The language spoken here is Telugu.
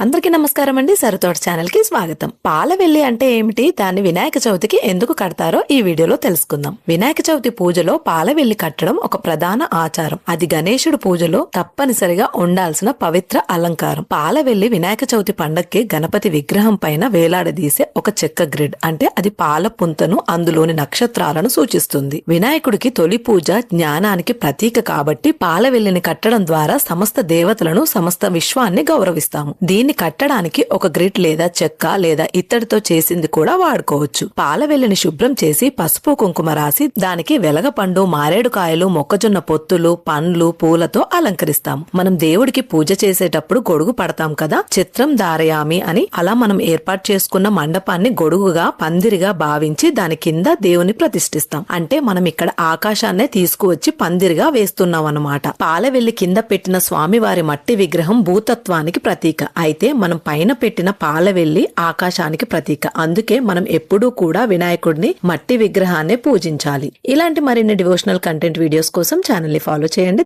అందరికీ నమస్కారం అండి. సరితోట ఛానల్కి స్వాగతం. పాలవెల్లి అంటే ఏమిటి? దాన్ని వినాయక చవితికి ఎందుకు కడతారో ఈ వీడియోలో తెలుసుకుందాం. వినాయక చవితి పూజలో పాలవెల్లి కట్టడం ఒక ప్రధాన ఆచారం. అది గణేశుడు పూజలో తప్పనిసరిగా ఉండాల్సిన పవిత్ర అలంకారం. పాలవెల్లి వినాయక చవితి పండక్కి గణపతి విగ్రహం పైన వేలాడదీసే ఒక చెక్క గ్రిడ్. అంటే అది పాల పుంతను అందులోని నక్షత్రాలను సూచిస్తుంది. వినాయకుడికి తొలి పూజ జ్ఞానానికి ప్రతీక కాబట్టి పాలవెల్లిని కట్టడం ద్వారా సమస్త దేవతలను సమస్త విశ్వాన్ని గౌరవిస్తాము. దీని దీన్ని కట్టడానికి ఒక గ్రిడ్ లేదా చెక్క లేదా ఇత్తడితో చేసింది కూడా వాడుకోవచ్చు. పాలవెల్లిని శుభ్రం చేసి పసుపు కుంకుమ రాసి దానికి వెలగపండు మారేడు కాయలు మొక్కజొన్న పొత్తులు పండ్లు పూలతో అలంకరిస్తాం మనం దేవుడికి పూజ చేసేటప్పుడు గొడుగు పడతాం కదా? చిత్రం దారయామి అని అలా మనం ఏర్పాటు చేసుకున్న మండపాన్ని గొడుగుగా పందిరిగా భావించి దాని కింద దేవుని ప్రతిష్ఠిస్తాం. అంటే మనం ఇక్కడ ఆకాశాన్నే తీసుకువచ్చి పందిరిగా వేస్తున్నాం అనమాట పాలవెల్లి కింద పెట్టిన స్వామివారి మట్టి విగ్రహం భూతత్వానికి ప్రతీక. అయితే మనం పైన పెట్టిన పాల పాలవెల్లి ఆకాశానికి ప్రతీక. అందుకే మనం ఎప్పుడూ కూడా వినాయకుడిని మట్టి విగ్రహాన్ని పూజించాలి. ఇలాంటి మరిన్ని డివోషనల్ కంటెంట్ వీడియోస్ కోసం ఛానల్ని ఫాలో చేయండి.